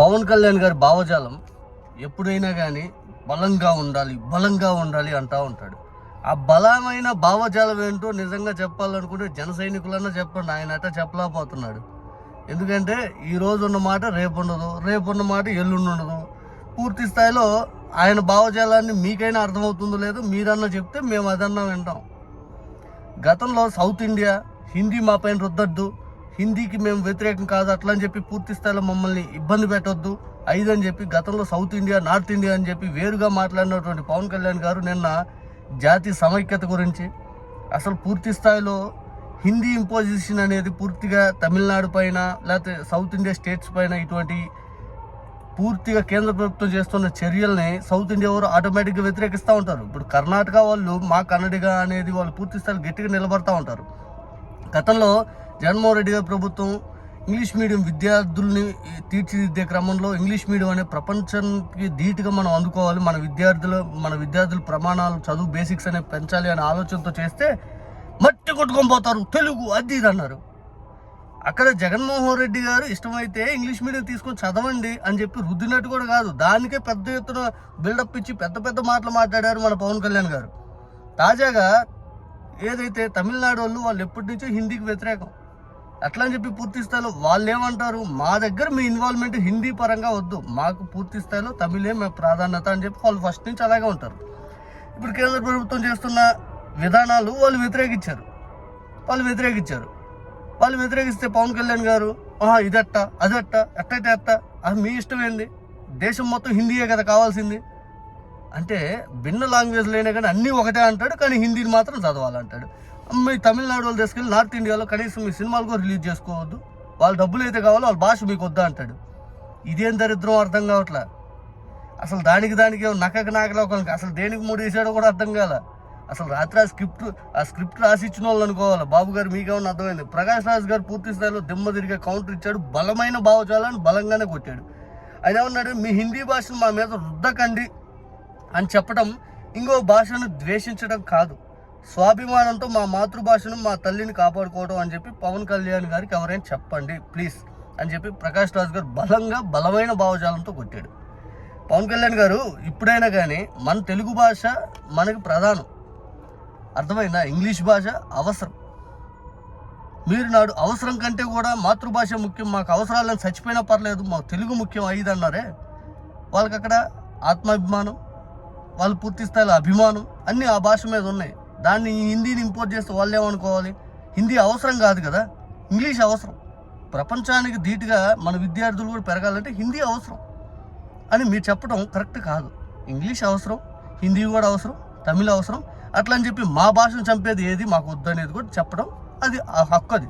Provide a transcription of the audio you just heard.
పవన్ కళ్యాణ్ గారి భావజాలం ఎప్పుడైనా కానీ బలంగా ఉండాలి బలంగా ఉండాలి అంటా ఉంటాడు. ఆ బలమైన భావజాలం ఏంటో నిజంగా చెప్పాలనుకుంటే జన సైనికులన్నా చెప్పండి ఆయన అట్ట చెప్పలేకపోతున్నాడు. ఎందుకంటే ఈ రోజు ఉన్న మాట రేపు ఉండదు రేపు ఉన్న మాట ఎల్లుండి ఉండదు పూర్తి స్థాయిలో ఆయన భావజాలాన్ని మీకైనా అర్థమవుతుందో లేదో మీరన్నా చెప్తే మేము అదన్నా వింటాం. గతంలో సౌత్ ఇండియా హిందీ మా పైన రుద్దద్దు హిందీకి మేము వ్యతిరేకం కాదు అట్లా అని చెప్పి పూర్తి స్థాయిలో మమ్మల్ని ఇబ్బంది పెట్టొద్దు. ఐదు అని చెప్పి గతంలో సౌత్ ఇండియా నార్త్ ఇండియా అని చెప్పి వేరుగా మాట్లాడినటువంటి పవన్ కళ్యాణ్ గారు నిన్న జాతి సమైక్యత గురించి అసలు పూర్తి స్థాయిలో హిందీ ఇంపోజిషన్ అనేది పూర్తిగా తమిళనాడు పైన లేకపోతే సౌత్ ఇండియా స్టేట్స్ పైన ఇటువంటి పూర్తిగా కేంద్ర ప్రభుత్వం చేస్తున్న చర్యల్ని సౌత్ ఇండియా వారు ఆటోమేటిక్గా వ్యతిరేకిస్తూ ఉంటారు. ఇప్పుడు కర్ణాటక వాళ్ళు మా కన్నడిగా అనేది వాళ్ళు పూర్తి స్థాయిలో గట్టిగా నిలబడతా ఉంటారు. గతంలో జగన్మోహన్ రెడ్డి గారి ప్రభుత్వం ఇంగ్లీష్ మీడియం విద్యార్థుల్ని తీర్చిదిద్దే క్రమంలో ఇంగ్లీష్ మీడియం అనే ప్రపంచానికి ధీటుగా మనం అందుకోవాలి. మన విద్యార్థులు మన విద్యార్థుల ప్రమాణాలు చదువు బేసిక్స్ అనే పెంచాలి అనే ఆలోచనతో చేస్తే మట్టి కొట్టుకొని పోతారు. తెలుగు అది ఇది అన్నారు. అక్కడ జగన్మోహన్ రెడ్డి గారు ఇష్టమైతే ఇంగ్లీష్ మీడియం తీసుకొని చదవండి అని చెప్పి రుద్దినట్టు కూడా కాదు. దానికే పెద్ద ఎత్తున బిల్డప్ ఇచ్చి పెద్ద పెద్ద మాటలు మాట్లాడారు మన పవన్ కళ్యాణ్ గారు. తాజాగా ఏదైతే తమిళనాడు వాళ్ళు వాళ్ళు ఎప్పటి నుంచో హిందీకి వ్యతిరేకం. అట్లా అని చెప్పి పూర్తి స్థాయిలో వాళ్ళు ఏమంటారు మా దగ్గర మీ ఇన్వాల్వ్మెంట్ హిందీ పరంగా వద్దు. మాకు పూర్తి స్థాయిలో తమిళే మేము ప్రాధాన్యత అని చెప్పి వాళ్ళు ఫస్ట్ నుంచి అలాగే ఉంటారు. ఇప్పుడు కేంద్ర ప్రభుత్వం చేస్తున్న విధానాలు వాళ్ళు వ్యతిరేకించారు. వాళ్ళు వ్యతిరేకించారు. వాళ్ళు వ్యతిరేకిస్తే పవన్ కళ్యాణ్ గారు ఆహా ఇదట్ట అదట్ట ఎట్టయితే అట్ట అది మీ ఇష్టం ఏంది? దేశం మొత్తం హిందీయే కదా కావాల్సింది. అంటే భిన్న లాంగ్వేజ్లైనా కానీ అన్నీ ఒకటే అంటాడు కానీ హిందీని మాత్రం చదవాలంటాడు. మీ తమిళనాడు వాళ్ళు తీసుకెళ్ళి నార్త్ ఇండియాలో కనీసం మీ సినిమాలు కూడా రిలీజ్ చేసుకోవద్దు. వాళ్ళ డబ్బులు అయితే కావాలో వాళ్ళ భాష మీకు వద్దా అంటాడు. ఇదేం దరిద్రం అర్థం కావట్లే? అసలు దానికి దానికి ఏమో నాకలో నాకలోకానికి అసలు దేనికి మూడు వేసాడో కూడా అర్థం కాల. అసలు రాత్రి ఆ స్క్రిప్ట్ ఆ స్క్రిప్ట్ రాసి ఇచ్చిన వాళ్ళు అనుకోవాలి? బాబు గారు మీకేమన్నా అర్థమైంది? ప్రకాష్ రాజ్ గారు పూర్తి స్థాయిలో దిమ్మ తిరిగే కౌంటర్ ఇచ్చాడు. బలమైన భావజాలను బలంగానే కొట్టాడు. ఆయన ఏమన్నాడు? మీ హిందీ భాషను మా మీద రుద్దకండి. అని చెప్పడం ఇంకో భాషను ద్వేషించడం కాదు. స్వాభిమానంతో మా మాతృభాషను మా తల్లిని కాపాడుకోవడం అని చెప్పి పవన్ కళ్యాణ్ గారికి ఎవరైనా చెప్పండి ప్లీజ్ అని చెప్పి ప్రకాష్ రాజ్ గారు బలంగా బలమైన భావజాలంతో కొట్టాడు. పవన్ కళ్యాణ్ గారు ఇప్పుడైనా కానీ మన తెలుగు భాష మనకి ప్రధానం. అర్థమైందా? ఇంగ్లీష్ భాష అవసరం. మీరు నాడు అవసరం కంటే కూడా మాతృభాష ముఖ్యం మాకు అవసరాలను చచ్చిపోయినా పర్లేదు మాకు తెలుగు ముఖ్యం అయ్యిదన్నారే వాళ్ళకి అక్కడ ఆత్మాభిమానం వాళ్ళు పూర్తి స్థాయిలో అభిమానం అన్నీ ఆ భాష మీద ఉన్నాయి. దాన్ని హిందీని ఇంపోర్ట్ చేస్తే వాళ్ళు ఏమనుకోవాలి? హిందీ అవసరం కాదు కదా? ఇంగ్లీష్ అవసరం. ప్రపంచానికి ధీటుగా మన విద్యార్థులు కూడా పెరగాలంటే హిందీ అవసరం. అని మీరు చెప్పడం కరెక్ట్ కాదు. ఇంగ్లీష్ అవసరం హిందీ కూడా అవసరం తమిళ అవసరం. అట్లా అని చెప్పి మా భాషను చంపేది ఏది? మాకు వద్దనేది కూడా చెప్పడం అది ఆ హక్కు అది.